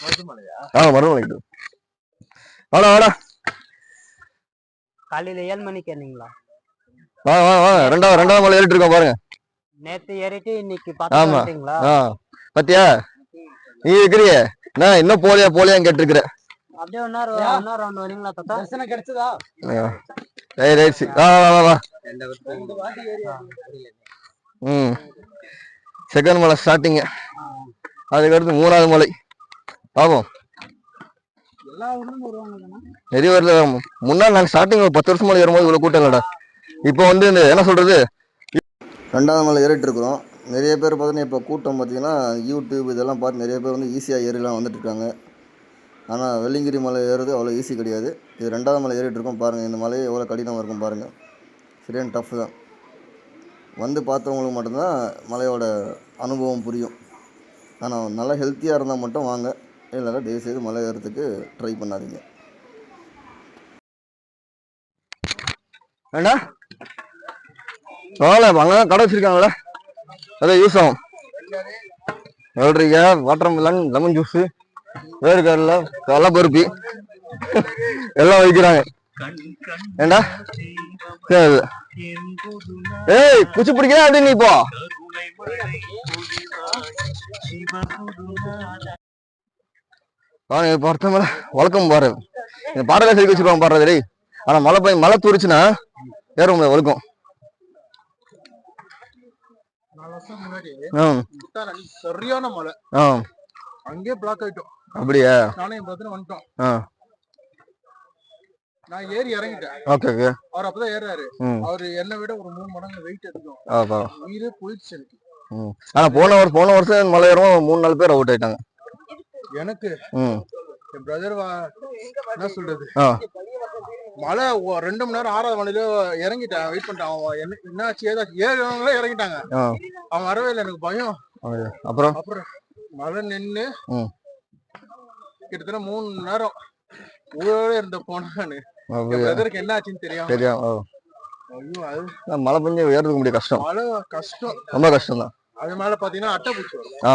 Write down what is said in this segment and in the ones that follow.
ஆ மருதமலைக்கு வாடா வாடா. காலையில ஏழு மணிக்கு ஏறினீங்களா? வா வா வா. ரெண்டாவது ரெண்டாவது மலை ஏறிட்டு இருக்கோம் பாருங்க. நேத்து ஏறிட்டு இன்னைக்கு ஆமா. ஆ. பாத்தியா? நீ இருக்கிறியே. நான் இன்னும் போலியா போலியான்னு கேட்டிருக்கிற. அப்படியே இன்னொரு இன்னொரு ரவுண்ட் வரீங்களா தாத்தா? தரிசனம் கிடைச்சதா? ரைட் ரைட் வா வா வா வா. ம். செகண்ட் மலை ஸ்டார்டிங்க அதுக்கடுத்து மூணாவது மலை. வருவாங்க நிறைய வரல முன்னாடி நாங்கள் ஸ்டார்டிங் ஒரு பத்து வருஷம் மலை ஏறும்போது இவ்வளோ கூட்டம் இல்லடா. இப்போ வந்து இந்த என்ன சொல்றது? ரெண்டாவது மலை ஏறிட்டு இருக்கிறோம். நிறைய பேர் பார்த்தீங்கன்னா இப்போ கூட்டம் பார்த்தீங்கன்னா யூடியூப் இதெல்லாம் பார்த்து நிறைய பேர் வந்து ஈஸியாக ஏறிலாம் வந்துட்டு இருக்காங்க. ஆனால் வெள்ளிங்கிரி மலை ஏறுறது அவ்வளோ ஈஸி கிடையாது. இது ரெண்டாவது மலை ஏறிட்டு இருக்கோம் பாருங்கள் இந்த மலை எவ்வளோ கடினமாக இருக்கும் பாருங்கள் சரியான டஃப் தான். வந்து பார்த்தவங்களுக்கு மட்டும்தான் மலையோட அனுபவம் புரியும். ஆனால் நல்லா ஹெல்த்தியாக இருந்தால் மட்டும் வாங்க. இல்லைன்னா தயவுசெய்து மலை ஏறதுக்கு ட்ரை பண்ணாதீங்க. ஏண்டா? பரவாயில்ல அங்கே கடை வச்சிருக்காங்களே அதான் யூஸ் ஆகும் வெள்ளரிக்காய் வாட்டர் மிலன் லெமன் ஜூஸு வேர்க்கடலை கடலை பருப்பி எல்லாம் வைக்கிறாங்க. ஏண்டா? சரி. ஏய் குச்சி பிடிக்கிறேன் அப்படி நீ இப்போ? பாருங்க இப்போ வழக்கம் பாரு. இந்த பாடலை செதுக்கி வச்சிருப்பாங்க பாடுறது டேய். ஆனா மழை பெய்யும் மழை தூரிச்சுன்னா ஏற முடியாது வழுக்கும். சரியான மழை ஆ. அங்கேயே பிளாக் ஆயிட்டோம் அப்படியா? நானே பிரச்சனை வந்துட்டோம் நான் ஏறி இறங்கிட்டேன் ஓகே ஓகே. அவர் அப்பதான் ஏறாரு அவரு என்னை விட ஒரு மூணு மடங்கு வெயிட் அதிகம் உயிரே போயிடுச்சு எனக்கு. ஆனா போன வருஷம் போன வருஷம் மலை ஏறும் மூணு நாலு பேர் அவுட் ஆயிட்டாங்க. எனக்கு என் பிரதர் என்ன சொல்றது? மழை ரெண்டு மணி நேரம் ஆறாவது மணில இறங்கிட்டேன். வெயிட் பண்ணிட்டான். அவன் என்ன என்னாச்சு ஏதாச்சும் ஏறவங்களே இறங்கிட்டாங்க. அவன் வரவே இல்லை எனக்கு பயம். அப்புறம்? அப்புறம் மழை நின்னு ம். கிட்டத்தட்ட மூணு மணி நேரம் உயிரோட இருந்த போனான்னு பிரதருக்கு என்ன ஆச்சுன்னு தெரியும். தெரியும் மழை பெஞ்சு ஏறதுக்கு முடிய கஷ்டம். மழை கஷ்டம். ரொம்ப கஷ்டம் தான் அது மேல பாத்தீங்கன்னா அட்டை பூச்சி வரும். ஆ.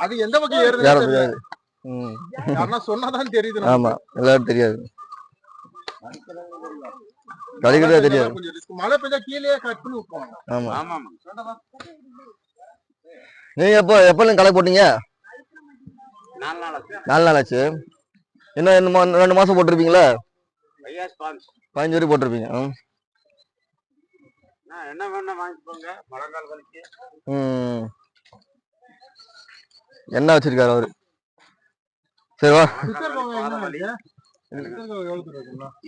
அது எந்த பக்கம் ஏற ஏறுதுன்னு தெரியல. முடியாது ம். யாருன்னா சொன்னாதான் தெரியுது ஆமா எல்லாரும் தெரியாது. கழிக்கிறதே தெரியாது. மழை பெஞ்சா கீழே கட் பண்ணி விட்டுருவாங்க. ஆமா. நீங்க எப்போ எப்போ களை போட்டீங்க? நாலு நாள் ஆச்சு நாலு நாள் ஆச்சு இன்னும் ரெண்டு மா- ரெண்டு மாசம் போட்டிருப்பீங்களா? பதினஞ்சு வரைக்கும் போட்டிருப்பீங்க. என்ன வேணா வாங்கிக்கோங்க மழைக்கால கழிச்சு. ம். என்ன வச்சிருக்காரு அவரு. சரி வா?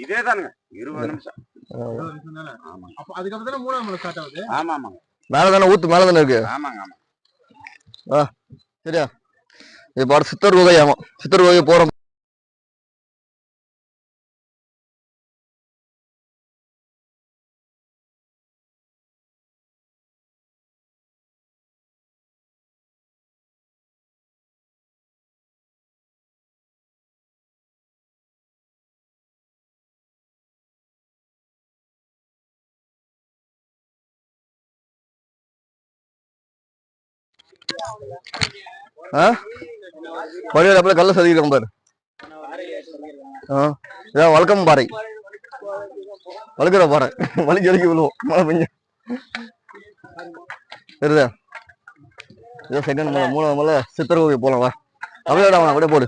இதே தானுங்க இருபது நிமிஷம். அதுக்கப்புறம் தானே மூணாவது மலை ஸ்டார்ட் ஆகுது? ஆமா ஆமாங்க மேல தானே ஊத்து மேல தானே இருக்கு? ஆமாங்க ஆமா சரியா? இப்போ அடுத்து சித்தர் குகை ஆமா சித்தர் குகை போறோம். ஆ? வழியில் அப்படியே கல்ல சதிக்கிறோம் பாரு. ஆ. இதான் வழக்கம் பாறை வழுக்கிற பாறை வலிக்கு வலிக்கு விழுவோம். மழை பெஞ்சு. சரிதா இதோ செகண்ட் மலை மூணாவது மலை சித்தர் கோவில் போலாம் வா. அப்படியே அப்படியே போடு.